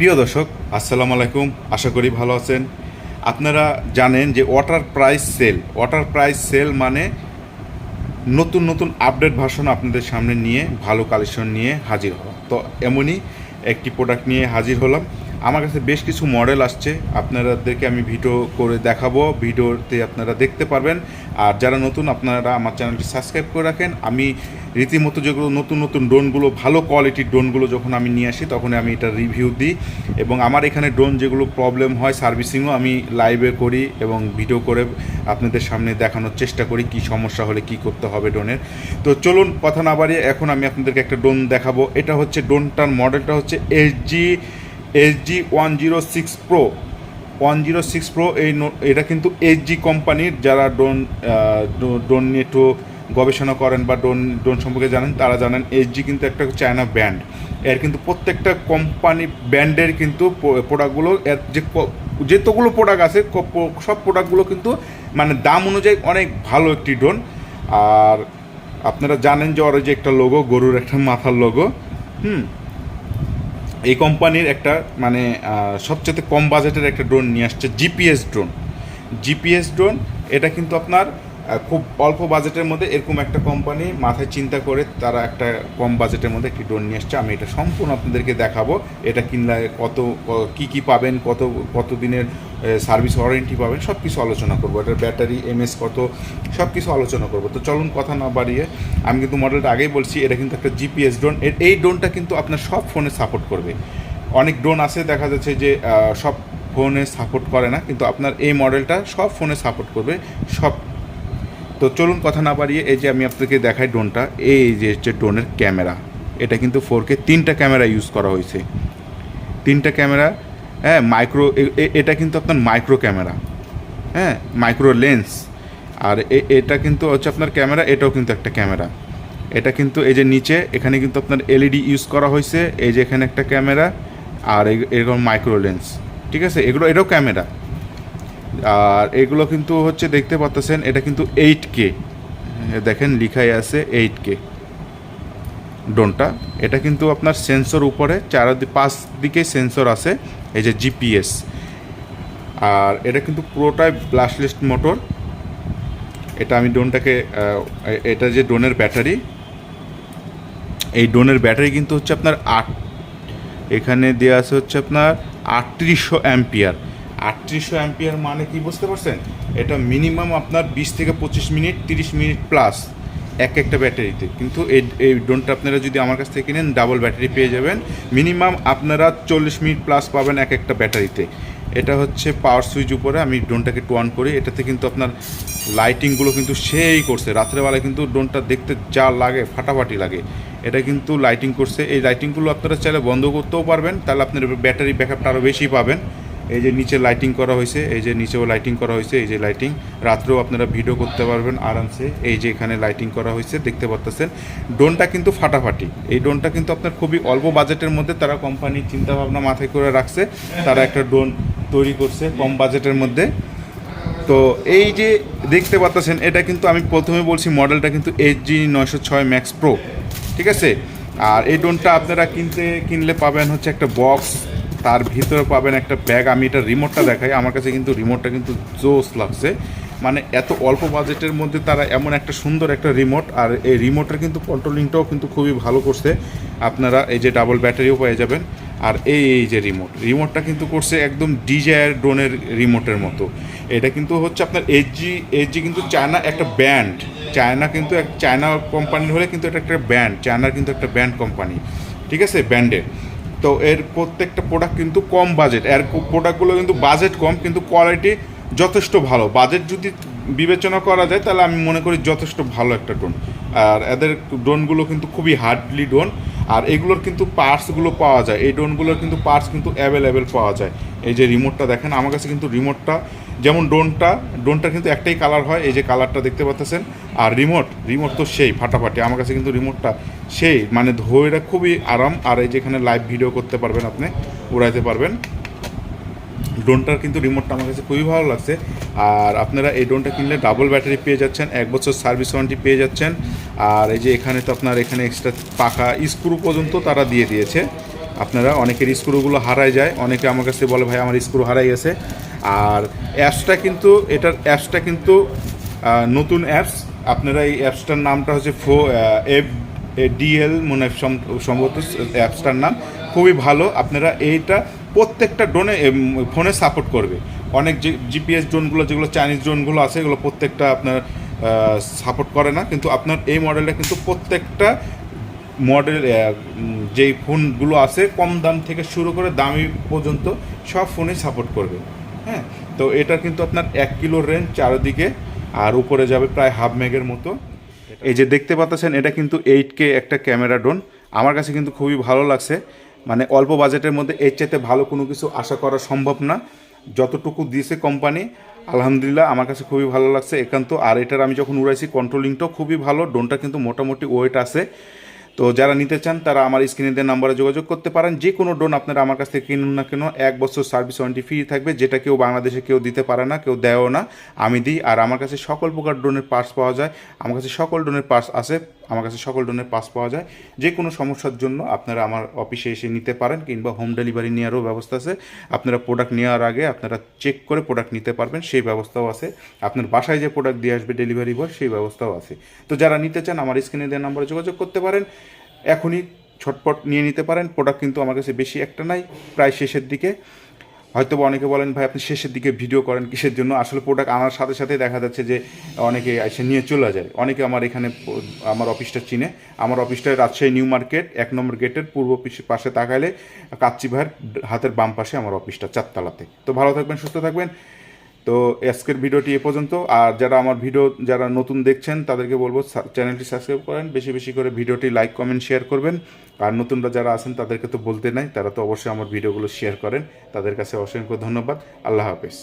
প্রিয় দর্শক, আসসালামু আলাইকুম। আশা করি ভালো আছেন। আপনারা জানেন যে water price sale water price sale মানে নতুন নতুন আপডেট ভাষণ আপনাদের সামনে নিয়ে ভালো কালেকশন নিয়ে হাজির হওয়া। তো এমনই একটি প্রোডাক্ট নিয়ে হাজির হলাম। আমার কাছে বেশ কিছু মডেল আসছে। আপনাদেরকে আমি ভিডিও করে দেখাবো। ভিডিওতে আপনারা দেখতে পারবেন। আর যারা নতুন, আপনারা আমার চ্যানেলটি সাবস্ক্রাইব করে রাখেন। আমি রীতিমতো যেগুলো নতুন নতুন ড্রোনগুলো, ভালো কোয়ালিটির ড্রোনগুলো যখন আমি নিয়ে আসি তখন আমি এটা রিভিউ দিই। এবং আমার এখানে ড্রোন যেগুলো প্রবলেম হয় সার্ভিসিংও আমি লাইভে করি এবং ভিডিও করে আপনাদের সামনে দেখানোর চেষ্টা করি, কি সমস্যা হলে কি করতে হবে ড্রোনের। তো চলুন, কথা না বাড়িয়ে এখন আমি আপনাদেরকে একটা ড্রোন দেখাবো। এটা হচ্ছে, ড্রোনটার মডেলটা হচ্ছে SG SG one zero six pro one zero six pro এই এটা কিন্তু এইচজি কোম্পানির যারা ড্রোন ড্রোন নিয়ে একটু গবেষণা করেন বা ড্রোন ড্রোন সম্পর্কে জানেন, তারা জানেন এইচজি কিন্তু একটা চায়না ব্র্যান্ড এর কিন্তু প্রত্যেকটা কোম্পানি ব্র্যান্ডের কিন্তু প্রোডাক্টগুলো এর যে যেতগুলো প্রোডাক্ট আছে সব প্রোডাক্টগুলো কিন্তু মানে দাম অনুযায়ী অনেক ভালো একটি ড্রোন আর আপনারা জানেন যে ওর যে একটা লোগো গরুর একটা মাথার লোগো হুম। এই কোম্পানির একটা মানে সবচেয়ে কম বাজেটের একটা ড্রোন নিয়ে আসছে জিপিএস ড্রোন জিপিএস ড্রোন এটা কিন্তু আপনার খুব অল্প বাজেটের মধ্যে এরকম একটা কোম্পানি মাথায় চিন্তা করে তারা একটা কম বাজেটের মধ্যে একটি ড্রোন নিয়ে আসছে। আমি এটা সম্পূর্ণ আপনাদেরকে দেখাবো। এটা কিনলে কত, ক- কি পাবেন, কত কত দিনের সার্ভিস ওয়ারেন্টি পাবেন সব কিছু আলোচনা করব। এটার ব্যাটারি এমএস কত সব কিছু আলোচনা করব। তো চলুন কথা না বাড়িয়ে, আমি কিন্তু মডেলটা আগেই বলছি, এটা কিন্তু একটা জিপিএস ড্রোন এই ড্রোনটা কিন্তু আপনার সব ফোনে সাপোর্ট করবে। অনেক ড্রোন আছে, দেখা যাচ্ছে যে সব ফোনে সাপোর্ট করে না, কিন্তু আপনার এই মডেলটা সব ফোনে সাপোর্ট করবে। সব তো চলুন কথা না বাড়িয়ে এই যে আমি আপনাকে দেখাই ড্রোনটা, এই যে হচ্ছে ড্রোনের ক্যামেরা। এটা কিন্তু ফোর কে তিনটা ক্যামেরা ইউজ করা হয়েছে। তিনটা ক্যামেরা হ্যাঁ মাইক্রো এটা কিন্তু আপনার মাইক্রো ক্যামেরা হ্যাঁ মাইক্রো লেন্স আর এটা কিন্তু হচ্ছে আপনার ক্যামেরা, এটাও কিন্তু একটা ক্যামেরা। এটা কিন্তু এই যে নিচে, এখানে কিন্তু আপনার এলইডি ইউজ করা হয়েছে। এই যে এখানে একটা ক্যামেরা, আর এরকম মাইক্রো লেন্স ঠিক আছে? এগুলো, এটাও ক্যামেরা। আর এগুলো কিন্তু হচ্ছে দেখতে পাচ্ছেন এটা কিন্তু এইট কে দেখেন, লিখাই আছে এইট কে ড্রোনটা, এটা কিন্তু আপনার সেন্সর উপরে চার পাঁচ দিকে সেন্সর আছে, এই যে জিপিএস আর এটা কিন্তু পুরোটাই ব্লাস্টলিস্ট মোটর এটা আমি ড্রোনটাকে এটা যে ড্রোনের ব্যাটারি, এই ড্রোনের ব্যাটারি কিন্তু হচ্ছে আপনার আট, এখানে দেওয়া আছে হচ্ছে আপনার আটত্রিশশো অ্যাম্পিয়ার। আটত্রিশশো অ্যাম্পিয়ার মানে কি বুঝতে পারছেন? এটা মিনিমাম আপনার বিশ থেকে পঁচিশ মিনিট, তিরিশ মিনিট প্লাস এক একটা ব্যাটারিতে। কিন্তু এই এই ড্রোনটা আপনারা যদি আমার কাছ থেকে কিনেন ডাবল ব্যাটারি পেয়ে যাবেন। মিনিমাম আপনারা চল্লিশ মিনিট প্লাস পাবেন এক একটা ব্যাটারিতে। এটা হচ্ছে পাওয়ার সুইচ উপরে, আমি ড্রোনটাকে একটু অন করি। এটাতে কিন্তু আপনার লাইটিংগুলো কিন্তু সেই করছে। রাত্রেবেলায় কিন্তু ড্রোনটা দেখতে যা লাগে, ফাটাফাটি লাগে। এটা কিন্তু লাইটিং করছে। এই লাইটিংগুলো আপনারা চাইলে বন্ধ করতেও পারবেন। তাহলে আপনার ব্যাটারি ব্যাকআপটা আরও বেশি পাবেন। এই যে নিচে লাইটিং করা হয়েছে, এই যে নিচেও লাইটিং করা হয়েছে, এই যে লাইটিং রাত্রেও আপনারা ভিডিও করতে পারবেন আরামসে। এই যে এখানে লাইটিং করা হয়েছে, দেখতে পাচ্ছেন ডোনটা কিন্তু ফাটাফাটি। এই ডোনটা কিন্তু আপনার খুবই অল্প বাজেটের মধ্যে তারা কোম্পানির চিন্তাভাবনা মাথায় করে রাখছে। তারা একটা ড্রোন তৈরি করছে কম বাজেটের মধ্যে। তো এই যে দেখতে পাচ্ছেন এটা কিন্তু আমি প্রথমে বলছি মডেলটা কিন্তু এইচ জি নয়শো ছয় ম্যাক্স প্রো ঠিক আছে? আর এই ড্রোনটা আপনারা কিনতে, কিনলে পাবেন হচ্ছে একটা বক্স তার ভিতরে পাবেন একটা ব্যাগ আমি এটা রিমোটটা দেখাই। আমার কাছে কিন্তু রিমোটটা কিন্তু জোস লাগছে। মানে এত অল্প বাজেটের মধ্যে তারা এমন একটা সুন্দর একটা রিমোট আর এই রিমোটের কিন্তু কন্ট্রোলিংটাও কিন্তু খুবই ভালো করছে। আপনারা এই যে ডাবল ব্যাটারিও পেয়ে যাবেন। আর এই এই যে রিমোট রিমোটটা কিন্তু করছে একদম ডিজায়ার ড্রোনের রিমোটের মতো। এটা কিন্তু হচ্ছে আপনার এইচজি এইচজি কিন্তু চায়না একটা ব্যান্ড চায়না কিন্তু এক চায়না কোম্পানির হলে কিন্তু এটা একটা ব্যান্ড চায়নার কিন্তু একটা ব্যান্ড কোম্পানি ঠিক আছে? ব্যান্ডের তো এর প্রত্যেকটা প্রোডাক্ট কিন্তু কম বাজেট এর প্রোডাক্টগুলো কিন্তু বাজেট কম, কিন্তু কোয়ালিটি যথেষ্ট ভালো। বাজেট যদি বিবেচনা করা যায়, তাহলে আমি মনে করি যথেষ্ট ভালো একটা ড্রোন আর এদের ড্রোনগুলো কিন্তু খুবই হার্ডলি ড্রোন আর এগুলোর কিন্তু পার্টসগুলো পাওয়া যায়। এই ড্রোনগুলোর কিন্তু পার্টস কিন্তু অ্যাভেলেবেল পাওয়া যায়। এই যে রিমোটটা দেখেন, আমার কাছে কিন্তু রিমোটটা যেমন ড্রোনটা ড্রোনটা কিন্তু একটাই কালার হয়, এই যে কালারটা দেখতে পাচ্ছেন আর রিমোট রিমোট তো সেই, ফাটাফাটি। আমার কাছে কিন্তু রিমোটটা সেই মানে ধৈরা খুবই আরাম। আর এই যেখানে লাইভ ভিডিও করতে পারবেন আপনি, উড়াইতে পারবেন। ড্রোনটার কিন্তু রিমোটটা আমার কাছে খুবই ভালো লাগছে। আর আপনারা এই ড্রোনটা কিনলে ডাবল ব্যাটারি পেয়ে যাচ্ছেন, এক বছর সার্ভিস ওয়ারেন্টি পেয়ে যাচ্ছেন। আর এই যে এখানে তো আপনার এখানে এক্সট্রা পাখা, স্ক্রু পর্যন্ত তারা দিয়ে দিয়েছে। আপনারা অনেকের স্ক্রুগুলো হারায় যায়, অনেকে আমার কাছে বলে, ভাই, আমার স্ক্রু হারাই গেছে। আর অ্যাপসটা কিন্তু, এটার অ্যাপসটা কিন্তু নতুন অ্যাপস। আপনারা এই অ্যাপসটার নামটা হচ্ছে ফো এফ ডিএল মনে সম- সম্ভবত অ্যাপসটার নাম। খুবই ভালো। আপনারা এইটা প্রত্যেকটা ড্রোনে ফোনে সাপোর্ট করবে। অনেক যে জিপিএস ড্রোনগুলো যেগুলো চাইনিজ ড্রোনগুলো আছে, এগুলো প্রত্যেকটা আপনার সাপোর্ট করে না। কিন্তু আপনার এই মডেলটা কিন্তু প্রত্যেকটা মডেল যেই ফোনগুলো আছে কম দাম থেকে শুরু করে দামি পর্যন্ত সব ফোনে সাপোর্ট করবে। হ্যাঁ তো এটা কিন্তু আপনার এক কিলোর রেঞ্জ চারদিকে, আর উপরে যাবে প্রায় হাফ মেগের মতো। এই যে দেখতে পাচ্ছেন, এটা কিন্তু এইট কে একটা ক্যামেরা ড্রোন আমার কাছে কিন্তু খুবই ভালো লাগছে। মানে অল্প বাজেটের মধ্যে এর চাইতে ভালো কোনো কিছু আশা করা সম্ভব না। যতটুকু দিয়েছে কোম্পানি আলহামদুলিল্লাহ আমার কাছে খুবই ভালো লাগছে। একান্ত, আর এটার আমি যখন উড়াইছি কন্ট্রোলিংটাও খুবই ভালো। ড্রোনটা কিন্তু মোটামুটি ওয়েট আছে। তো যারা নিতে চান, তারা আমার স্ক্রিনে দেওয়া নাম্বারে যোগাযোগ করতে পারেন। যে কোনো ড্রোন আপনারা আমার কাছ থেকে কিনুন না কেন, এক বছর সার্ভিস ওয়ারেন্টি ফ্রি থাকবে, যেটা কেউ বাংলাদেশে কেউ দিতে পারে না, কেউ দেয়ও না, আমি দিই। আর আমার কাছে সকল প্রকার ড্রোনের পার্টস পাওয়া যায়। আমার কাছে সকল ড্রোনের পার্টস আছে, আমার কাছে সকল ড্রোনের পার্টস পাওয়া যায়। যে কোনো সমস্যার জন্য আপনারা আমার অফিসে এসে নিতে পারেন, কিংবা হোম ডেলিভারি নেওয়ারও ব্যবস্থা আছে। আপনারা প্রোডাক্ট নেওয়ার আগে আপনারা চেক করে প্রোডাক্ট নিতে পারবেন, সেই ব্যবস্থাও আছে। আপনার বাসায় যে প্রোডাক্ট দিয়ে আসবে ডেলিভারি বয়, সেই ব্যবস্থাও আছে। তো যারা নিতে চান, আমার স্ক্রিনে দেওয়া নাম্বারে যোগাযোগ করতে পারেন। এখনই ছটপট নিয়ে নিতে পারেন। প্রোডাক্ট কিন্তু আমার কাছে বেশি একটা নাই, প্রায় শেষের দিকে। হয়তো অনেকে বলেন, ভাই, আপনি শেষের দিকে ভিডিও করেন কিসের জন্য? আসলে প্রোডাক্ট আনার সাথে সাথে দেখা যাচ্ছে যে অনেকে এসে নিয়ে চলে যায়। অনেকে আমার এখানে, আমার অফিসটা চিনে। আমার অফিসটা রাজশাহী নিউ মার্কেট, এক নম্বর গেটের পূর্ব পাশে তাকাইলে কাচ্চি ভাইয়ের হাতের বাম পাশে আমার অফিসটা চারতলাতে। তো ভালো থাকবেন, সুস্থ থাকবেন। তো আজকের ভিডিওটি এ পর্যন্ত। আর যারা আমার ভিডিও, যারা নতুন দেখছেন, তাদেরকে বলব চ্যানেলটি সাবস্ক্রাইব করেন। বেশি বেশি করে ভিডিওটি লাইক, কমেন্ট, শেয়ার করবেন। আর নতুনরা যারা আছেন, তাদেরকে তো বলতে নাই, তারা তো অবশ্যই আমার ভিডিওগুলো শেয়ার করেন। তাদের কাছে অসংখ্য ধন্যবাদ। আল্লাহ হাফেজ।